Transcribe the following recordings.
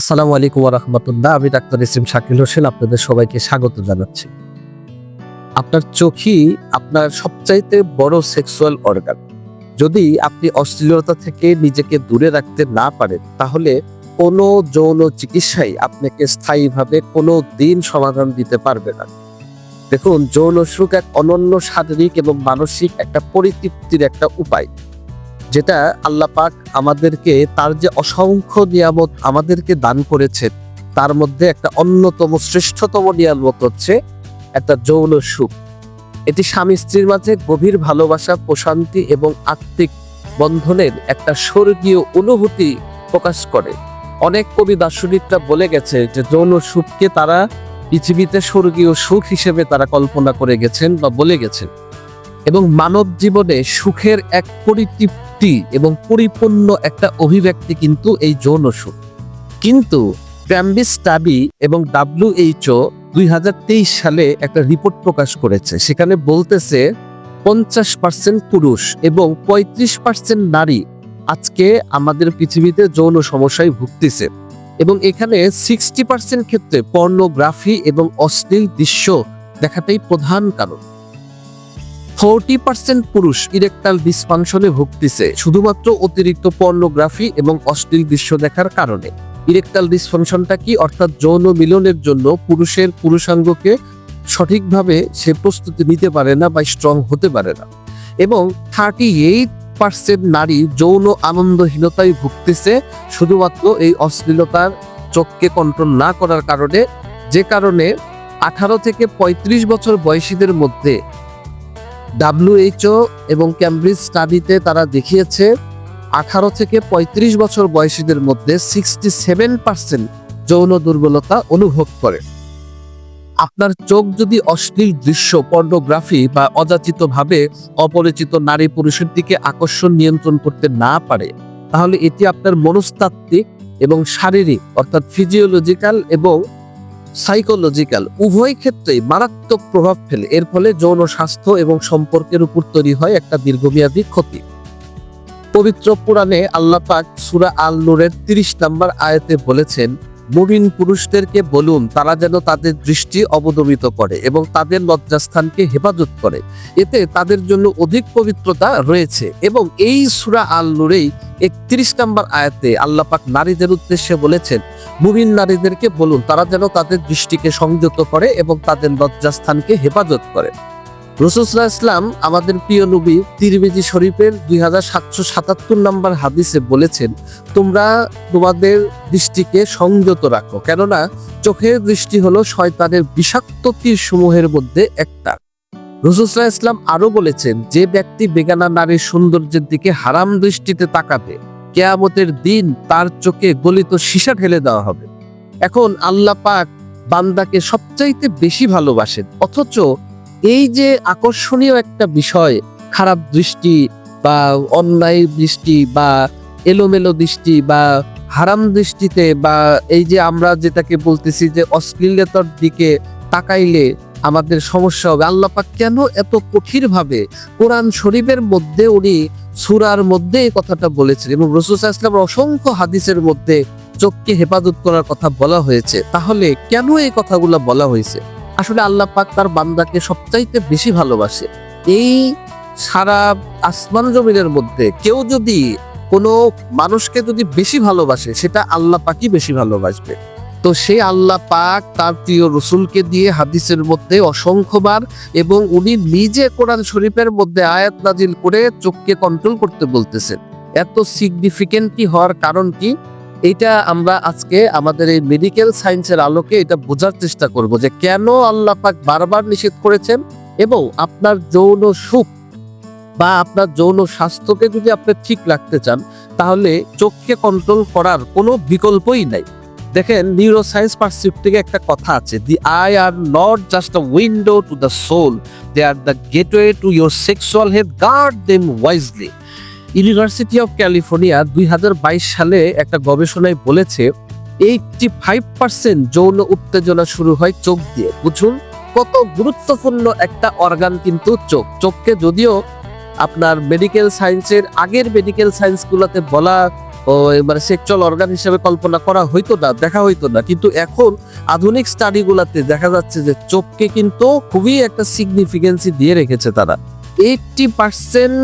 আসসালামু আলাইকুম রহমতুল্লাহ। আমি ডাক্তার ইসিম শাকিল হোসেন, আপনাদের সবাইকে স্বাগত জানাচ্ছি। আপনার চোখই আপনার সবচাইতে বড় সেক্সুয়াল অর্গান। যদি আপনি অশ্লীলতা থেকে নিজেকে দূরে রাখতে না পারেন, তাহলে কোনো যৌন চিকিৎসাই আপনাকে স্থায়ীভাবে কোনো দিন সমাধান দিতে পারবে না। দেখুন, যৌন সুখ এক অনন্য শারীরিক এবং মানসিক একটা পরিতৃপ্তির একটা উপায়। যেটা আল্লাহ পাক আমাদেরকে তার যে অসংখ্য নিয়ামত আমাদেরকে দান করেছে, তার মধ্যে একটা অন্যতম শ্রেষ্ঠতম নিয়ামত হচ্ছে একটা যৌন সুখ। এটি স্বামী স্ত্রীর মাঝে গভীর ভালোবাসা, প্রশান্তি এবং আত্মিক বন্ধনের একটা স্বর্গীয় অনুভূতি প্রকাশ করে। অনেক কবি দার্শনিকরা বলে গেছে যে যৌন সুখকে তারা পৃথিবীতে স্বর্গীয় সুখ হিসেবে তারা কল্পনা করে গেছেন বা বলে গেছেন। এবং মানব জীবনে সুখের এক পরিতৃপ্তি এবং পরিপূর্ণ একটা অভিব্যক্তি কিন্তু এই যৌন সুখ। কিন্তু ক্যাম্বিস স্টাডি এবং ডাব্লিউএইচও দুই সালে একটা রিপোর্ট প্রকাশ করেছে। সেখানে বলতেছে, পঞ্চাশ পার্সেন্ট পুরুষ এবং পঁয়ত্রিশ পার্সেন্ট নারী আজকে আমাদের পৃথিবীতে যৌন সমস্যায় ভুগতেছে। এবং এখানে সিক্সটি পার্সেন্ট ক্ষেত্রে পর্নোগ্রাফি এবং অশ্লীল দৃশ্য দেখাটাই প্রধান কারণ। ফোরটি পার্সেন্ট পুরুষ ইরেকটাল ডিসফাংশনে ভুগতেছে, শুধুমাত্র অতিরিক্ত পর্নোগ্রাফি এবং অশ্লীল দৃশ্য দেখার কারণে। ইরেকটাল ডিসফাংশনটা কি? অর্থাৎ যৌন মিলনের জন্য পুরুষের পুরুষাঙ্গকে সঠিকভাবে সে প্রস্তুতি নিতে পারে না বা স্ট্রং হতে পারে না। এবং থার্টি এইট পার্সেন্ট নারী যৌন আনন্দহীনতায় ভুগতেছে, শুধুমাত্র এই অশ্লীলতার চোখকে কন্ট্রোল না করার কারণে। যে কারণে আঠারো থেকে ৩৫ বছর বয়সীদের মধ্যে ডাব্লিউএইচও এবং ক্যামব্রিজ স্টাডিতে তারা দেখিয়েছে, আঠারো থেকে ৩৫ বছর বয়সীদের মধ্যে সিক্সটি সেভেন পার্সেন্ট যৌন দুর্বলতা অনুভব করে। আপনার চোখ যদি অশ্লীল দৃশ্য পর্নোগ্রাফি বা অযাচিত ভাবে অপরিচিত নারী পুরুষের দিকে আকর্ষণ নিয়ন্ত্রণ করতে না পারে, তাহলে এটি আপনার মনস্তাত্ত্বিক এবং শারীরিক, অর্থাৎ ফিজিওলজিক্যাল এবং সাইকোলজিক্যাল উভয় ক্ষেত্রেই মারাত্মক প্রভাব ফেলে। এর ফলে যৌন স্বাস্থ্য এবং সম্পর্কের উপর তৈরি হয় একটা দীর্ঘমেয়াদী ক্ষতি। পবিত্র পুরাণে আল্লাহ পাক সুরা আল নূরের তিরিশ নম্বর আয়তে বলেছেন মুমিন পুরুষদেরকে বলুন, তারা যেন তাদের দৃষ্টি অবদমিত করে এবং তাদের লজ্জাস্থানকে হেফাজত করে। এতে তাদের জন্য অধিক পবিত্রতা রয়েছে এবং এই সুরা আল নূরেই একত্রিশ নম্বর আয়াতে আল্লাহ পাক নারীদের উদ্দেশ্যে বলেছেন, মুমিন নারীদেরকে বলুন, তারা যেন তাদের দৃষ্টিকে সংযত করে এবং তাদের লজ্জাস্থানকে হেফাজত করে। রসুসরা ইসলাম আমাদের প্রিয় নবী তিরমিজি শরীফের দুই হাজার সাতশো সাতাত্তর নম্বর হাদিসে বলেছেন, তোমরা তোমাদের দৃষ্টিকে সংযত রাখো, কেননা চোখের দৃষ্টি হলো শয়তানের বিষাক্ত তীর সমূহের মধ্যে একটা। রসুসরা ইসলাম আরও বলেছেন, যে ব্যক্তি বেগানা নারীর সৌন্দর্যের দিকে হারাম দৃষ্টিতে তাকাবে, কেয়ামতের দিন তার চোখে গলিত সীসা ঢেলে দেওয়া হবে। এখন আল্লাহ পাক বান্দাকে সবচাইতে বেশি ভালোবাসেন, অথচ এই যে আকর্ষণীয় একটা বিষয়, খারাপ দৃষ্টি বা অন্যায় দৃষ্টি বা এলোমেলো দৃষ্টি বা হারাম দৃষ্টিতে বা এই যে আমরা যেটাকে বলতেছি যে অশ্লীলতার দিকে তাকাইলে আমাদের সমস্যা হবে। আল্লাহ পাক কেন এত কঠিন ভাবে কোরআন শরীফের মধ্যে উনি সুরার মধ্যে এই কথাটা বলেছেন এবং রসুল ইসলামের অসংখ্য হাদিসের মধ্যে চোখকে হেফাজত করার কথা বলা হয়েছে। তাহলে কেন এই কথাগুলো বলা হয়েছে? আসলে আল্লাহ পাক তার বান্দাকে সবচাইতে বেশি ভালোবাসে। এই সারা আসমান জমিনের মধ্যে কেউ যদি কোনো মানুষকে যদি বেশি ভালোবাসে, সেটা আল্লাহ পাকই বেশি ভালোবাসবে। তো সে আল্লাহ পাক তার প্রিয় রসুলকে দিয়ে হাদিসের মধ্যে অসংখ্যবার এবং উনি নিজে কোরআন শরীফের মধ্যে আয়াত নাজিল করে চোখকে কন্ট্রোল করতে বলতেছেন। এত সিগনিফিকেন্টলি হওয়ার কারণ কি? এটা আমরা আজকে আমাদের এই মেডিকেল সায়েন্সের আলোকে এটা বোঝার চেষ্টা করব যে কেন আল্লাহ পাক বারবার নিষেধ করেছেন এবং আপনার যৌন সুখ বা আপনার যৌন স্বাস্থ্যকে যদি আপনি ঠিক রাখতে চান, তাহলে চোখকে কন্ট্রোল করার কোনো বিকল্পই নাই। দেখেন নিউরো সায়েন্স পার্সিপ্টিকে একটা কথা আছে the eye are not just a window to the soul they are the gateway to your sexual health guard them wisely university of California দুই হাজার বাইশ সালে একটা গবেষণায় বলেছে এইটটি ফাইভ পার্সেন্ট যৌন উত্তেজনা শুরু হয় চোখ দিয়ে। বুঝুন, কত গুরুত্বপূর্ণ একটা অর্গান কিন্তু চোখ। চোখকে যদিও আপনার মেডিকেল সায়েন্সের আগের মেডিকেল সায়েন্সগুলোতে বলা মানে সেক্সুয়াল অর্গান হিসেবে কল্পনা করা হইতো না, দেখা হইতো না। কিন্তু এখন আধুনিক স্টাডি গুলাতে দেখা যাচ্ছে যে চোখকে কিন্তু খুবই একটা সিগনিফিকেন্সি দিয়ে রেখেছে তারা। এইটটি পার্সেন্ট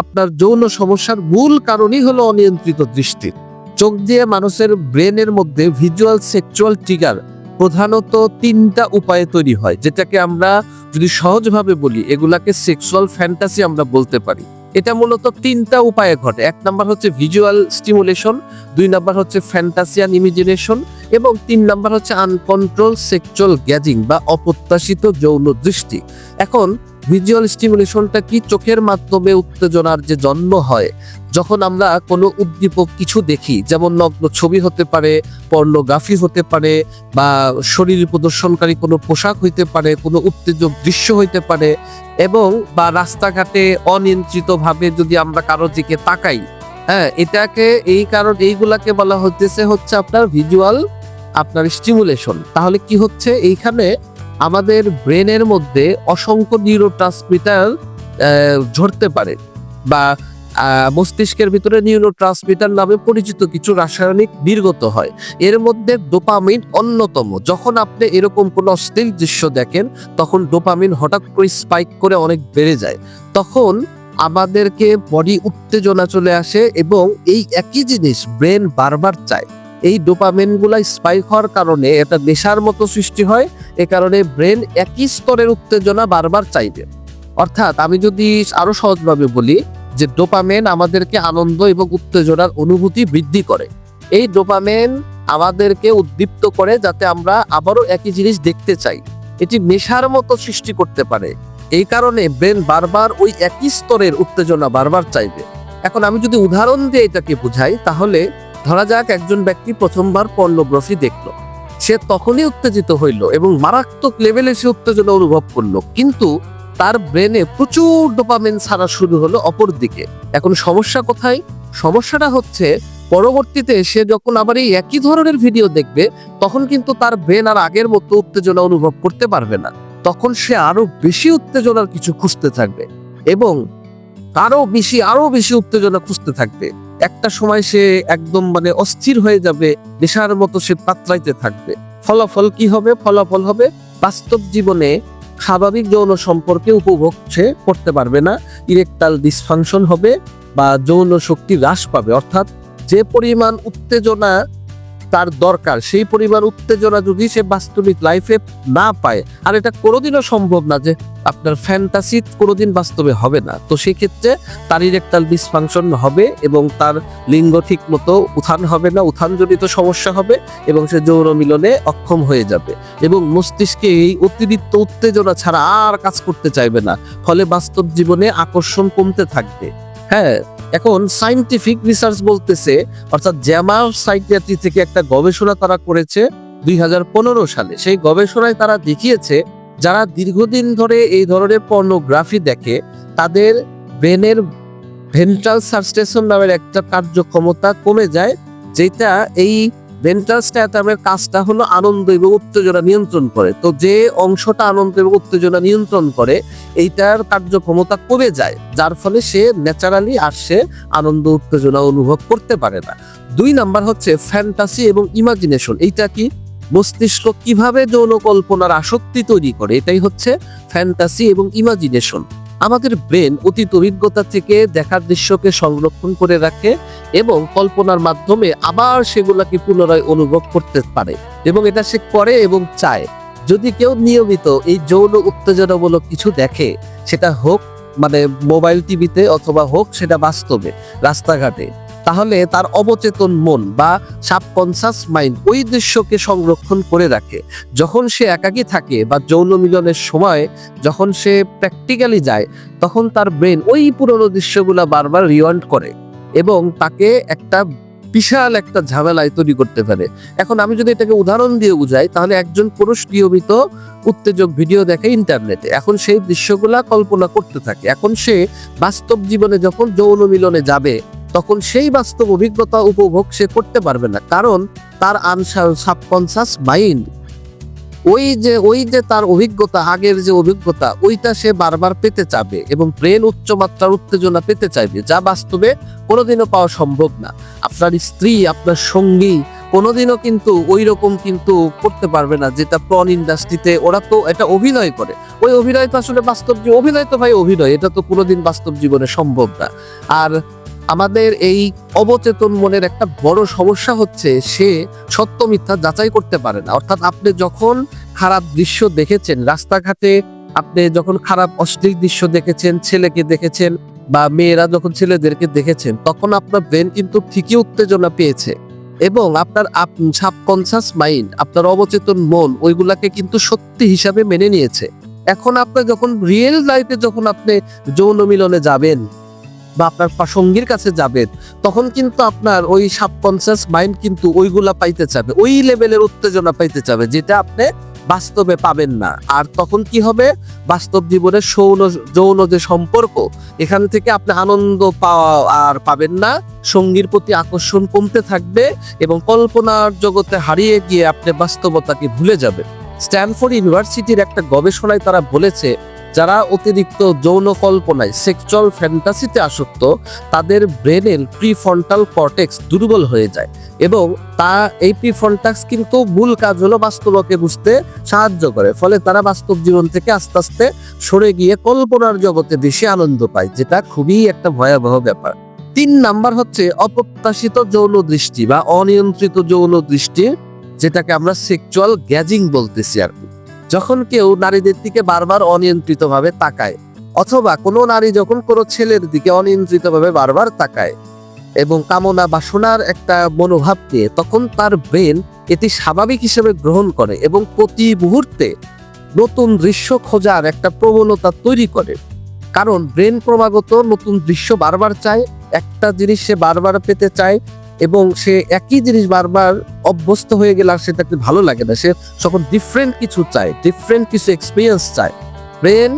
আপনার যৌন সমস্যার মূল কারণই হলো অনিয়ন্ত্রিত দৃষ্টি। চোখ দিয়ে মানুষের ব্রেনের মধ্যে ভিজুয়াল সেক্সুয়াল ট্রিগার প্রধানত তিনটা উপায়ে তৈরি হয়, যেটাকে আমরা যদি সহজভাবে বলি, এগুলাকে সেক্সুয়াল ফ্যান্টাসি আমরা বলতে পারি। এটা মূলত তিনটা উপায়ে ঘটে। এক নাম্বার হচ্ছে ভিজুয়াল স্টিমুলেশন দুই নাম্বার হচ্ছে ফ্যান্টাসিয়ান ইমিজিনেশন এবং তিন নাম্বার হচ্ছে আনকন্ট্রোল সেক্সুয়াল গ্যাজিং বা অপ্রত্যাশিত যৌন দৃষ্টি। এখন ভিজুয়াল স্টিমুলেশনটা কি চোখের মাধ্যমে উত্তেজনার যে জন্ম হয়? যখন আমরা কোনো উদ্দীপক কিছু দেখি, যেমন নগ্ন ছবি হতে পারে, পর্নোগ্রাফি হতে পারে, বা শরীর প্রদর্শনকারী কোনো পোশাক হইতে পারে, কোনো উত্তেজক দৃশ্য হইতে পারে, এবং বা রাস্তাঘাটে অনিয়ন্ত্রিতভাবে যদি আমরা কারোর দিকে তাকাই হ্যাঁ এটাকে, এই কারণ, এইগুলাকে বলা হতেছে হচ্ছে আপনার ভিজুয়াল আপনার স্টিমুলেশন তাহলে কি হচ্ছে? এইখানে আমাদের ব্রেনের মধ্যে অসংখ্য নিউরো ট্রান্সমিটার ঝরতে পারে বা মস্তিষ্কের ভিতরে নিউরো ট্রান্সমিটার নামে পরিচিত কিছু রাসায়নিক নির্গত হয়। এর মধ্যে ডোপামিন অন্যতম। যখন আপনি এরকম কোনো অশ্লীল দৃশ্য দেখেন, তখন ডোপামিন হঠাৎ করে স্পাইক করে অনেক বেড়ে যায়। তখন আমাদেরকে বডি উত্তেজনা চলে আসে এবং এই একই জিনিস ব্রেন বারবার চায়। এই ডোপামিনগুলা স্পাইক হওয়ার কারণে এটা নেশার মতো সৃষ্টি হয়, এ কারণে ব্রেন একই স্তরের উত্তেজনা বারবার চাইবে। অর্থাৎ আমি যদি আরও সহজভাবে বলি যে ডোপামেন আমাদেরকে আনন্দ এবং উত্তেজনার অনুভূতি বৃদ্ধি করে। এই ডোপামেন আমাদেরকে উদ্দীপ্ত করে যাতে আমরা আবারও একই জিনিস দেখতে চাই। এটি নেশার মতো সৃষ্টি করতে পারে। এই কারণে ব্রেন বারবার ওই একই স্তরের উত্তেজনা বারবার চাইবে। এখন আমি যদি উদাহরণ দিয়ে এটাকে বুঝাই, তাহলে ধরা যাক একজন ব্যক্তি প্রথমবার পর্নোগ্রাফি দেখল। সে তখনই উত্তেজিত হইল এবং মারাত্মক লেভেলে সে উত্তেজনা অনুভব করল। কিন্তু তার ব্রেনে প্রচুর ডোপামিন ছাড়া শুরু হলো অপর দিকে এখন সমস্যা কোথায়? সমস্যাটা হচ্ছে পরবর্তীতে সে যখন আবার এই একই ধরনের ভিডিও দেখবে, তখন কিন্তু তার ব্রেন আর আগের মতো উত্তেজনা অনুভব করতে পারবে না। তখন সে আরও বেশি উত্তেজনার কিছু খুঁজতে থাকবে এবং আরও বেশি আরও বেশি উত্তেজনা খুঁজতে থাকবে। একটা সময় সে একদম মানে অস্থির হয়ে যাবে, নেশার মতো সে পাত্রাইতে থাকবে। ফলাফল কি হবে? ফলাফল হবে বাস্তব জীবনে স্বাভাবিক যৌন সম্পর্কে উপভোগ সে করতে পারবে না। ইরেকটাল ডিসফাংশন হবে বা যৌন শক্তি হ্রাস পাবে। অর্থাৎ যে পরিমাণ উত্তেজনা তার দরকার। সেই পরিমাণ উত্তেজনা যদি সে বাস্তবিক লাইফে না পায়, আর এটা কোনোদিনও সম্ভব না যে আপনার ফ্যান্টাসি কোনোদিন বাস্তবে হবে না। তো সেক্ষেত্রে তার ইরেকটাল ডিসফাংশন হবে এবং তার লিঙ্গ ঠিক মতো উত্থান হবে না, উত্থানজনিত সমস্যা হবে এবং সে যৌন মিলনে অক্ষম হয়ে যাবে। এবং মস্তিষ্কে এই অতিরিক্ত উত্তেজনা ছাড়া আর কাজ করতে চাইবে না। ফলে বাস্তব জীবনে আকর্ষণ কমতে থাকবে। হ্যাঁ এখন সাইন্টিফিক রিসার্চ বলতেছে, অর্থাৎ জ্যামা সাইকিয়াট্রি থেকে একটা গবেষণা তারা করেছে দুই হাজার পনেরো সালে। সেই গবেষণায় তারা দেখিয়েছে, যারা দীর্ঘদিন ধরে এই ধরনের পর্নোগ্রাফি দেখে, তাদের ব্রেনের ভেন্ট্রাল সাবস্টেশন নামের একটা কার্যক্ষমতা কমে যায়, যেটা এই ভেন্ট্রাল স্ট্যাটামের কাজটা হলো আনন্দ এবং উত্তেজনা নিয়ন্ত্রণ করে। তো যে অংশটা আনন্দ এবং উত্তেজনা নিয়ন্ত্রণ করে, এইটার কার্যক্ষমতা কমে যায়, যার ফলে সে ন্যাচারালি আর সে আনন্দ, উত্তেজনা অনুভব করতে পারে না। দুই নাম্বার হচ্ছে ফ্যান্টাসি এবং ইমাজিনেশন এইটা কি? মস্তিষ্ক কীভাবে যৌন কল্পনার আসক্তি তৈরি করে? এটাই হচ্ছে ফ্যান্টাসি এবং ইমাজিনেশন আমাদের ব্রেন অতীত অভিজ্ঞতা থেকে দেখার দৃশ্যকে সংরক্ষণ করে রাখে এবং কল্পনার মাধ্যমে আবার সেগুলোকে পুনরায় অনুভব করতে পারে এবং এটা সে করে এবং চায়। যদি কেউ নিয়মিত এই যৌন উত্তেজনামূলক কিছু দেখে, সেটা হোক মানে মোবাইল টিভিতে অথবা হোক, সেটা বাস্তবে, রাস্তাঘাটে। তাহলে তার অবচেতন মন বা সাবকনসাস মাইন্ড ওই দৃশ্যকে সংরক্ষণ করে রাখে। যখন সে একাকী থাকে বা যৌন মিলনের সময় যখন সে প্র্যাকটিক্যালি যায়, তখন তার ব্রেন ওই পুরনো দৃশ্যগুলা বারবার রিওয়ান্ড করে এবং তাকে একটা বিশাল একটা ঝামেলায় তৈরি করতে পারে। এখন আমি যদি এটাকে উদাহরণ দিয়ে বুঝাই, তাহলে একজন পুরুষ নিয়মিত উত্তেজক ভিডিও দেখে ইন্টারনেটে এখন সেই দৃশ্যগুলা কল্পনা করতে থাকে। এখন সে বাস্তব জীবনে যখন যৌন মিলনে যাবে তখন সেই বাস্তব অভিজ্ঞতা উপভোগ সে করতে পারবে না, কারণ তার আনসার সাবকনসাস মাইন্ড ওই যে ওই যে তার অভিজ্ঞতা, আগের যে অভিজ্ঞতা, ওইটা সে বারবার পেতে চাবে এবং ব্রেন উচ্চমাত্রার উত্তেজনা পেতে চাইবে, যা বাস্তবে কোনোদিনও পাওয়া সম্ভব না। আপনার স্ত্রী, আপনার সঙ্গী কোনোদিনও কিন্তু ওই রকম কিন্তু করতে পারবে না, যেটা প্রন ইন্ডাস্ট্রিতে ওরা তো এটা অভিনয় করে। ওই অভিনয় তো আসলে বাস্তব অভিনয় তো ভাই অভিনয়, এটা তো কোনোদিন বাস্তব জীবনে সম্ভব না। আর আমাদের এই অবচেতন মনের একটা বড় সমস্যা হচ্ছে সে সত্য মিথ্যা যাচাই করতে পারে না। অর্থাৎ আপনি যখন খারাপ দৃশ্য দেখেছেন, রাস্তাঘাটে আপনি যখন খারাপ, অশ্লীল দৃশ্য দেখেছেন, ছেলেকে দেখেছেন বা মেয়েরা যখন ছেলেদেরকে দেখেছেন, তখন আপনার ব্রেন কিন্তু ঠিকই উত্তেজনা পেয়েছে এবং আপনার সাবকনসাস মাইন্ড আপনার অবচেতন মন ওইগুলাকে কিন্তু সত্যি হিসাবে মেনে নিয়েছে। এখন আপনি যখন রিয়েল লাইফে যখন আপনি যৌন মিলনে যাবেন বা আপনার সঙ্গীর কাছে যাবেন, তখন কিন্তু আপনার ওই সাবকনসিয়াস মাইন্ড কিন্তু ওইগুলা পাইতে চাবে, ওই লেভেলের উত্তেজনা পাইতে চাবে, যেটা আপনি বাস্তবে পাবেন না। আর তখন কি হবে? বাস্তব জীবনের সৌন, যৌন যে সম্পর্ক, এখান থেকে আপনি আনন্দ পাওয়া আর পাবেন না। সঙ্গীর প্রতি আকর্ষণ কমতে থাকবে এবং কল্পনার জগতে হারিয়ে গিয়ে আপনি বাস্তবতাকে ভুলে যাবেন। স্ট্যানফোর্ড ইউনিভার্সিটির একটা গবেষণায় তারা বলেছে যারা অতিরিক্ত যৌন কল্পনায় সেক্সুয়াল ফ্যান্টাসিতে আসক্ত, তাদের ব্রেনের প্রিফ্রন্টাল কর্টেক্স দুর্বল হয়ে যায় এবং তা, এই প্রিফ্রন্টাক্স কিন্তু মূল কাজ হলো বাস্তবকে বুঝতে সাহায্য করে। ফলে তারা বাস্তব জীবন থেকে আস্তে আস্তে সরে গিয়ে কল্পনার জগতে বেশি আনন্দ পায়, যেটা খুবই একটা ভয়াবহ ব্যাপার। তিন নাম্বার হচ্ছে অপ্রত্যাশিত যৌন দৃষ্টি বা অনিয়ন্ত্রিত যৌন দৃষ্টি, যেটাকে আমরা সেক্সুয়াল গ্যাজিং বলতেছি আর কি। যখন কেউ নারীদের দিকে বারবার অনিয়ন্ত্রিতভাবে তাকায়, অথবা কোনো নারী যখন কোনো ছেলের দিকে অনিয়ন্ত্রিতভাবে বারবার তাকায় এবং কামনা বাসনার একটা মনোভাব নিয়ে, তখন তার ব্রেন এটি স্বাভাবিক হিসেবে গ্রহণ করে এবং প্রতি মুহূর্তে নতুন দৃশ্য খোঁজার একটা প্রবণতা তৈরি করে। কারণ ব্রেন ক্রমাগত নতুন দৃশ্য বারবার চায়, একটা জিনিস সে বারবার পেতে চায় এবং সে একই জিনিস বারবার অভ্যস্ত হয়ে গেলে আর সে সেটাকে ভালো লাগে না। সে তখন ডিফারেন্ট কিছু চায় ডিফারেন্ট কিছু এক্সপিরিয়েন্স চায় ব্রেন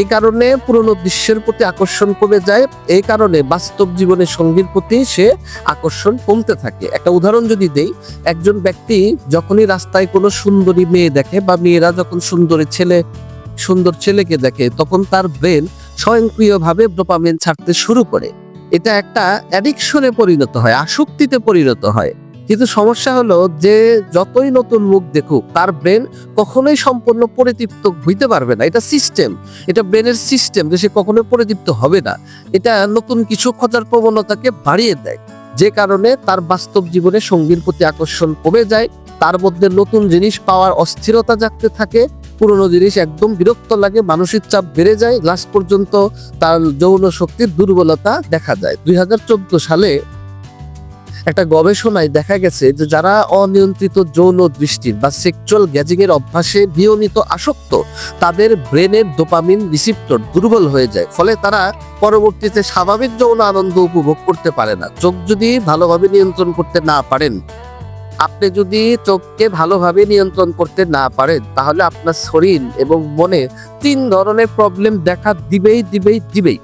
এই কারণে পুরনো দৃশ্যের প্রতি আকর্ষণ কমে যায়, এই কারণে বাস্তব জীবনের সঙ্গীর প্রতি সে আকর্ষণ কমতে থাকে। একটা উদাহরণ যদি দেই, একজন ব্যক্তি যখনই রাস্তায় কোনো সুন্দরী মেয়ে দেখে বা মেয়েরা যখন সুন্দরী ছেলে, সুন্দর ছেলেকে দেখে, তখন তার ব্রেন স্বয়ংক্রিয়ভাবে ডোপামিন ছাড়তে শুরু করে। এটা একটা অ্যাডিকশনে পরিণত হয়, আসক্তিতে পরিণত হয়। কিন্তু সমস্যা হলো যে যতই নতুন মুখ দেখুক, তার ব্রেন কখনোই সম্পূর্ণ পরিতৃপ্ত হইতে পারবে না। এটা সিস্টেম এটা ব্রেনের সিস্টেম যে সে কখনোই পরিতৃপ্ত হবে না। এটা নতুন কিছু খোঁজার প্রবণতাকে বাড়িয়ে দেয়। যে কারণে তার বাস্তব জীবনে সঙ্গীর প্রতি আকর্ষণ কমে যায়, তার মধ্যে নতুন জিনিস পাওয়ার অস্থিরতা জাগতে থাকে পুরনো জিনিস একদম বিরক্ত লাগে, মানসিক চাপ বেড়ে যায় লাস্ট পর্যন্ত তার যৌন শক্তির দুর্বলতা দেখা যায়। দুই হাজার চোদ্দ সালে একটা গবেষণায় দেখা গেছে যে যারা অনিয়ন্ত্রিত যৌন দৃষ্টির বা সেক্সুয়াল গ্যাজিং এর অভ্যাসে নিয়মিত আসক্ত, তাদের ব্রেনের ডোপামিন রিসিপ্টর দুর্বল হয়ে যায়। ফলে তারা পরবর্তীতে স্বাভাবিক যৌন আনন্দ উপভোগ করতে পারে না। চোখ যদি ভালোভাবে নিয়ন্ত্রণ করতে না পারেন আপনি যদি চোখকে ভালোভাবে নিয়ন্ত্রণ করতে না পারেন, তাহলে আপনার শরীর এবং মনে তিন ধরনের প্রবলেম দেখা দিবেই দিবেই দিবেই।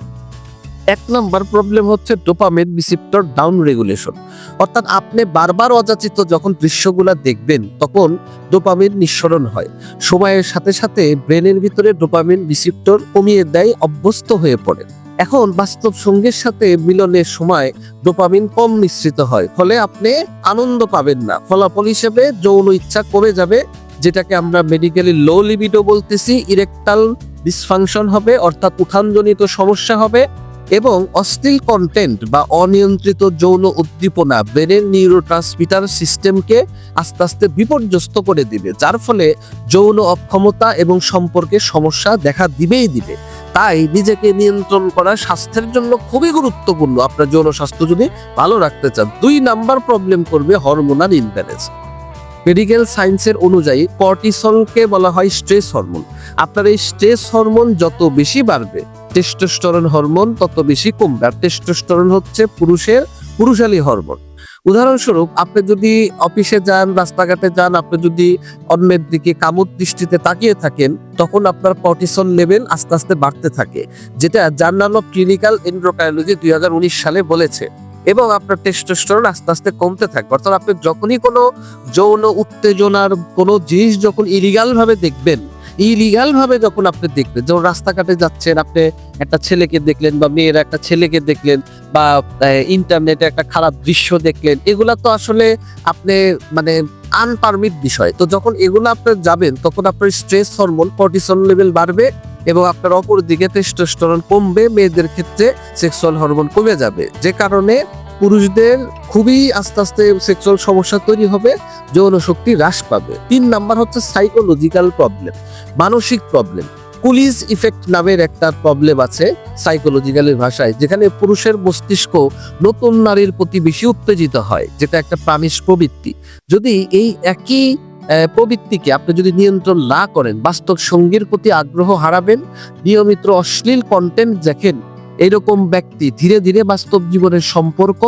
এক নম্বর প্রবলেম হচ্ছে ডোপামিন রিসিপ্টর ডাউন রেগুলেশন অর্থাৎ আপনি বারবার অযাচিত যখন দৃশ্যগুলা দেখবেন, তখন ডোপামিন নিঃসরণ হয়। সময়ের সাথে সাথে ব্রেনের ভিতরে ডোপামিন রিসিপ্টর কমিয়ে দেয়, অভ্যস্ত হয়ে পড়ে। এখন বাস্তব সঙ্গীর সাথে মিলনের সময় ডোপামিন কম মিশ্রিত হয়, ফলে আপনি আনন্দ পাবেন না। ফলাফল হিসেবে যৌন ইচ্ছা কমে যাবে, যেটাকে আমরা মেডিকেলি লো লিবিডো বলতেছি, ইরেকটাল ডিসফাংশন হবে, অর্থাৎ উত্থানজনিত সমস্যা হবে, এবং অশ্লীল কন্টেন্ট বা অনিয়ন্ত্রিত যৌন উদ্দীপনা ব্রেনের নিউরোট্রান্সমিটার সিস্টেমকে আস্তে আস্তে বিপর্যস্ত করে দিবে, যার ফলে যৌন অক্ষমতা এবং সম্পর্কে সমস্যা দেখা দিবেই দিবে। তাই নিজেকে নিয়ন্ত্রণ করা স্বাস্থ্যের জন্য খুবই গুরুত্বপূর্ণ। আপনার যৌন স্বাস্থ্য যদি ভালো রাখতে চান, দুই নাম্বার প্রবলেম করবে হরমোনাল ইমব্যালেন্স মেডিকেল সায়েন্সের অনুযায়ী কর্টিসলকে বলা হয় স্ট্রেস হরমোন আপনার এই স্ট্রেস হরমোন যত বেশি বাড়বে টেস্টোস্টেরন হরমোন তত বেশি কমবে। আর টেস্টোস্টেরন হচ্ছে পুরুষের পুরুষালী হরমোন উদাহরণস্বরূপ, আপনি যদি অফিসে যান, রাস্তাঘাটে যান, আপনি যদি অন্যের দিকে কামুক দৃষ্টিতে তাকিয়ে থাকেন, তখন আপনার কর্টিসল লেভেল আস্তে আস্তে বাড়তে থাকে, যেটা জার্নাল অফ ক্লিনিক্যাল এন্ড্রোকাইনোলজি দুই সালে বলেছে। এবং আপনার টেস্টোস্টেরন আস্তে আস্তে কমতে থাকবে। অর্থাৎ আপনি যখনই কোনো যৌন উত্তেজনার কোনো জিনিস যখন ইলিগাল ভাবে দেখবেন ইলিগাল ভাবে যখন আপনি দেখবেন যেমন রাস্তাঘাটে যাচ্ছেন, আপনি একটা ছেলেকে দেখলেন বা মেয়ের একটা ছেলেকে দেখলেন বা ইন্টারনেটে একটা খারাপ দৃশ্য দেখলেন, এগুলা তো আসলে আপনি মানে আনপারমিট বিষয়। তো যখন এগুলো আপনি যাবেন, তখন আপনার স্ট্রেস হরমোন কর্টিসল লেভেল বাড়বে এবং আপনার অপর দিকে টেস্টোস্টেরন কমবে, মেয়েদের ক্ষেত্রে সেক্সুয়াল হরমোন কমে যাবে। যে কারণে পুরুষদের খুবই আস্তে আস্তে সেক্সুয়াল সমস্যা তৈরি হবে, যৌন শক্তি হ্রাস পাবে। তিন নাম্বার হচ্ছে সাইকোলজিক্যাল প্রবলেম মানসিক প্রবলেম কুলিজ ইফেক্ট নামের একটা প্রবলেম আছে সাইকোলজিক্যালের ভাষায়, যেখানে পুরুষের মস্তিষ্ক নতুন নারীর প্রতি বেশি উত্তেজিত হয়, যেটা একটা প্রাণিস প্রবৃত্তি। যদি এই একই প্রবৃত্তিকে আপনি যদি নিয়ন্ত্রণ না করেন, বাস্তব সঙ্গীর প্রতি আগ্রহ হারাবেন, নিয়মিত অশ্লীল কন্টেন্ট দেখেন এরকম ব্যক্তি ধীরে ধীরে বাস্তব জীবনের সম্পর্ক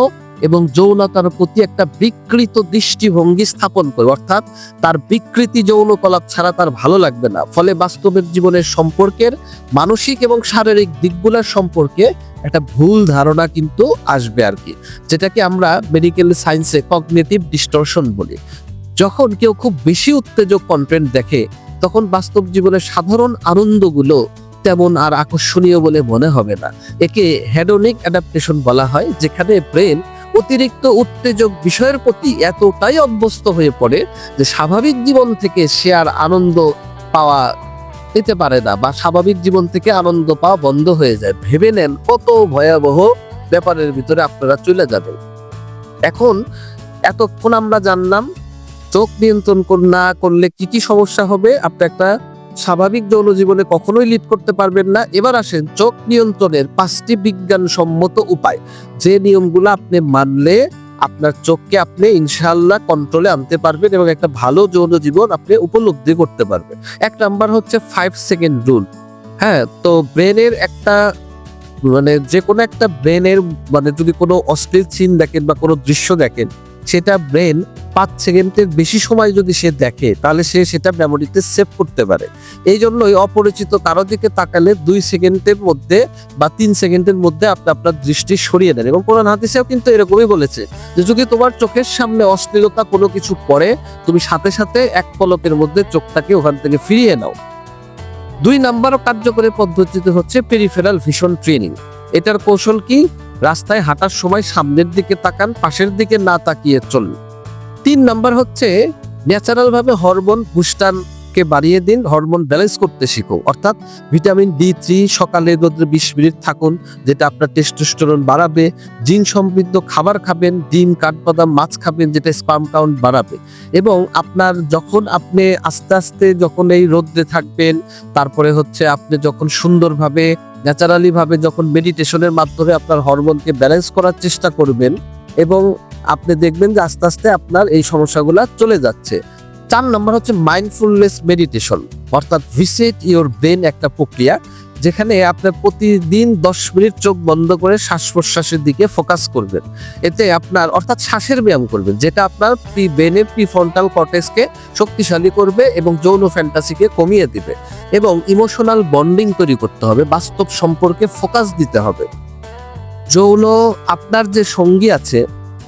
এবং যৌনতার প্রতি একটা বিকৃত দৃষ্টিভঙ্গি স্থাপন করে। অর্থাৎ তার বিকৃতি যৌনকলাপ ছাড়া তার ভালো লাগবে না। ফলে বাস্তবের জীবনের সম্পর্কের মানসিক এবং শারীরিক দিকগুলোর সম্পর্কে একটা ভুল ধারণা কিন্তু আসবে আর কি, যেটাকে আমরা মেডিকেল সায়েন্সে কগনেটিভ ডিস্টরশন বলি। যখন কেউ খুব বেশি উত্তেজক কন্টেন্ট দেখে, তখন বাস্তব জীবনের সাধারণ আনন্দগুলো তেমন আর আকর্ষণীয় বলে মনে হবে না। একে হেডোনিক অ্যাডাপ্টেশন বলা হয়, যেখানে ব্রেন অতিরিক্ত উত্তেজক বিষয়ের প্রতি এতটাই অভ্যস্ত হয়ে পড়ে যে স্বাভাবিক জীবন থেকে সে আর আনন্দ পাওয়া পেতে পারে না বা স্বাভাবিক জীবন থেকে আনন্দ পাওয়া বন্ধ হয়ে যায়। ভেবে নেন কত ভয়াবহ ব্যাপারের ভিতরে আপনারা চলে যাবেন। এখন এতক্ষণ আমরা জানলাম, চোখ নিয়ন্ত্রণ না করলে কি কি সমস্যা হবে? আপনি একটা স্বাভাবিক যৌন জীবনে কখনোই লিড করতে পারবেন না। এবার আসেন চোখ নিয়ন্ত্রণের পাঁচটি বিজ্ঞানসম্মত উপায়। যে নিয়মগুলো আপনি মানলে আপনার চোখকে আপনি ইনশাল্লাহ কন্ট্রোলে আনতে পারবেন এবং একটা ভালো যৌন জীবন আপনি উপলব্ধি করতে পারবেন। এক নাম্বার হচ্ছে ফাইভ সেকেন্ড রুল হ্যাঁ তো ব্রেনের একটা মানে যে কোনো একটা ব্রেনের মানে যদি কোনো অশ্লীল সিন দেখেন বা কোনো দৃশ্য দেখেন সেটা ব্রেন পাঁচ সেকেন্ডের বেশি সময় যদি সে দেখে, তাহলে সে সেটা মেমোরিতে সেভ করতে পারে। এই জন্যই অপরিচিত কারও দিকে তাকালে দুই সেকেন্ডের মধ্যে বা তিন সেকেন্ডের মধ্যে আপনি আপনার দৃষ্টি সরিয়ে দেন। এবং কোরআন হাদিসেও কিন্তু এরকমই বলেছে যে, যদি তোমার চোখের সামনে অশ্লীলতা কোনো কিছু পড়ে, তুমি সাথে সাথে এক পলকের মধ্যে চোখটাকে ওখান থেকে ফিরিয়ে নাও। দুই নাম্বার কার্যকরী পদ্ধতিতে হচ্ছে পেরিফেরাল ভিশন ট্রেনিং এটার কৌশল কি? রাস্তায় হাঁটার সময় সামনের দিকে তাকান, পাশের দিকে না তাকিয়ে চলুন। তিন নাম্বার হচ্ছে ন্যাচারাল ভাবে হরমোন বুস্টানকে বাড়িয়ে দিন, হরমোন ব্যালেন্স করতে শিখো অর্থাৎ ভিটামিন ডি থ্রি সকালে রোদ্রে বিশ মিনিট থাকুন, যেটা আপনার টেস্টোস্টেরন বাড়াবে, জিন সমৃদ্ধ খাবার খাবেন, ডিম, কাঠবাদাম, মাছ খাবেন, যেটা স্পাম কাউন্ট বাড়াবে। এবং আপনার যখন আপনি আস্তে আস্তে যখন এই রোদ্রে থাকবেন, তারপরে হচ্ছে আপনি যখন সুন্দরভাবে ন্যাচারালি ভাবে যখন মেডিটেশনের মাধ্যমে আপনার হরমোনকে ব্যালেন্স করার চেষ্টা করবেন এবং আপনি দেখবেন যে আস্তে আস্তে আপনার এই সমস্যাগুলো চলে যাচ্ছে। চার নম্বর হচ্ছে মাইন্ডফুলনেস মেডিটেশন অর্থাৎ ভিসিট ইওর ব্রেন একটা প্রক্রিয়া। যেখানে আপনার প্রতিদিন দশ মিনিট চোখ বন্ধ করে শ্বাস প্রশ্বাসের দিকে ফোকাস করবেন। এতে আপনার, অর্থাৎ শ্বাসের ব্যায়াম করবেন, যেটা আপনার প্রি ব্রেনের প্রি ফ্রন্টাল কর্টেক্সকে শক্তিশালী করবে এবং যৌন ফ্যান্টাসিকে কমিয়ে দিবে এবং ইমোশনাল বন্ডিং তৈরি করতে হবে, বাস্তব সম্পর্কে ফোকাস দিতে হবে। যৌন, আপনার যে সঙ্গী আছে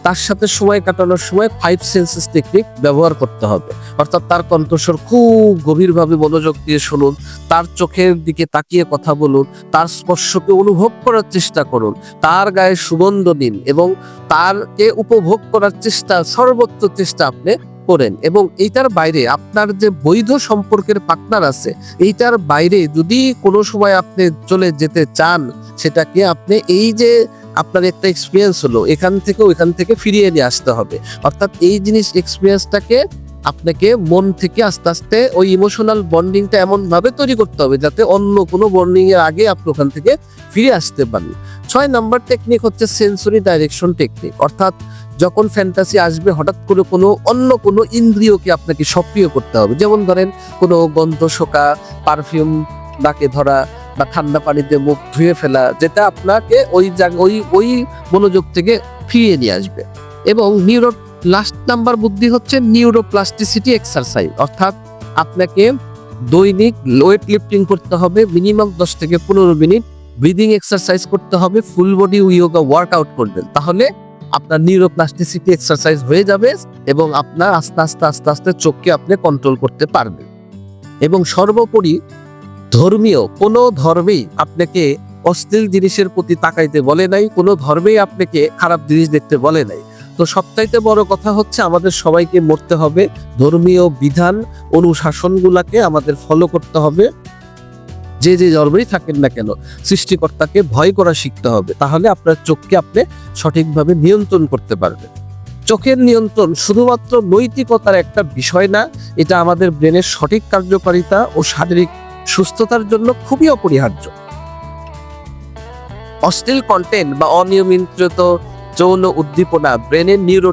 তার সাথে সময় কাটানোর সময় ফাইভ সেন্সেস টেকনিক ব্যবহার করতে হবে। অর্থাৎ তার কণ্ঠস্বর খুব গভীরভাবে মনোযোগ দিয়ে শুনুন, তার চোখের দিকে তাকিয়ে কথা বলুন, তার স্পর্শকে অনুভব করার চেষ্টা করুন, তার গায়ে সুগন্ধ দিন এবং তারকে উপভোগ করার চেষ্টা, সর্বোচ্চ চেষ্টা আপনি করেন এবং এইটার বাইরে আপনার যে বৈধ সম্পর্কের পার্টনার আছে, এইটার বাইরে যদি কোনো সময় আপনি চলে যেতে চান, সেটাকে আপনি এই যে আপনার একটা এক্সপিরিয়েন্স হলো, এখান থেকে ওইখান থেকে ফিরিয়ে নিয়ে আসতে হবে। অর্থাৎ এই জিনিস এক্সপিরিয়েন্সটাকে আপনাকে মন থেকে আস্তে আস্তে ওই ইমোশনাল বন্ডিংটা এমনভাবে তৈরি করতে হবে, যাতে অন্য কোনো বন্ডিং এর আগে আপনি ওখান থেকে ফিরে আসতে পারেন। ছয় নাম্বার টেকনিক হচ্ছে সেন্সরি ডাইরেকশন টেকনিক অর্থাৎ যখন ফ্যান্টাসি আসবে, হঠাৎ করে কোনো অন্য কোনো ইন্দ্রিয়কে আপনাকে সক্রিয় করতে হবে। যেমন ধরেন, কোনো গন্ধ শোকা পারফিউম নাকে ধরা বা ঠান্ডা পানিতে মুখ ধুয়ে ফেলা, যেটা আপনাকে ওই ওই ওই মনোযোগ থেকে ফিরিয়ে নিয়ে আসবে। এবং নিউরো লাস্ট নাম্বার বুদ্ধি হচ্ছে নিউরোপ্লাস্টিসিটি এক্সারসাইজ অর্থাৎ আপনাকে দৈনিক ওয়েট লিফটিং করতে হবে মিনিমাম দশ থেকে পনেরো মিনিট ব্রিদিং এক্সারসাইজ করতে হবে ফুল বডি ইয়োগা ওয়ার্কআউট করবেন। তাহলে আপনার নিউরোপ্লাস্টিসিটি এক্সারসাইজ হয়ে যাবে এবং আপনার আস্তে আস্তে আস্তে আস্তে চোখকে আপনি কন্ট্রোল করতে পারবেন। এবং সর্বোপরি ধর্মীয়, কোনো ধর্মেই আপনাকে অশ্লীল জিনিসের প্রতি তাকাইতে বলে নাই, কোনো ধর্মেই আপনাকে খারাপ জিনিস দেখতে বলে নাই। তো সবচাইতে বড় কথা হচ্ছে আমাদের সবাইকে মরতে হবে, ধর্মীয় বিধান, অনুশাসনগুলাকে আমাদের ফলো করতে হবে। যে যে ধর্মেই থাকেন না কেন, সৃষ্টিকর্তাকে ভয় করা শিখতে হবে। তাহলে আপনার চোখকে আপনি সঠিকভাবে নিয়ন্ত্রণ করতে পারবেন। চোখের নিয়ন্ত্রণ শুধুমাত্র নৈতিকতার একটা বিষয় না, এটা আমাদের ব্রেনের সঠিক কার্যকারিতা ও শারীরিক সুস্থতার জন্য খুবই অপরিহার্য। অশ্লীল কন্টেন্ট বা অনিয়মিত যৌন উদ্দীপনা ব্রেনের নিউরো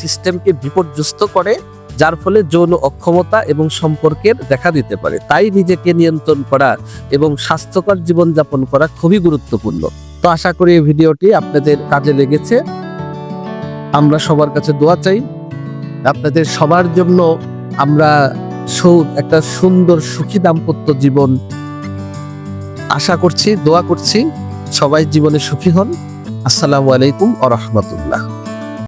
সিস্টেমকে বিপর্যস্ত করে যার ফলে যৌন অক্ষমতা এবং সম্পর্কের দেখা দিতে পারে। তাই নিজেকে নিয়ন্ত্রণ করা এবং স্বাস্থ্যকর জীবনযাপন করা খুবই গুরুত্বপূর্ণ। তো আশা করি এই ভিডিওটি আপনাদের কাজে লেগেছে। আমরা সবার কাছে দোয়া চাই। আপনাদের সবার জন্য আমরা একটা সুন্দর সুখী দাম্পত্য জীবন আশা করছি, দোয়া করছি। সবাই জীবনে সুখী হন। আসসালামু আলাইকুম আ রহমতুল্লাহ।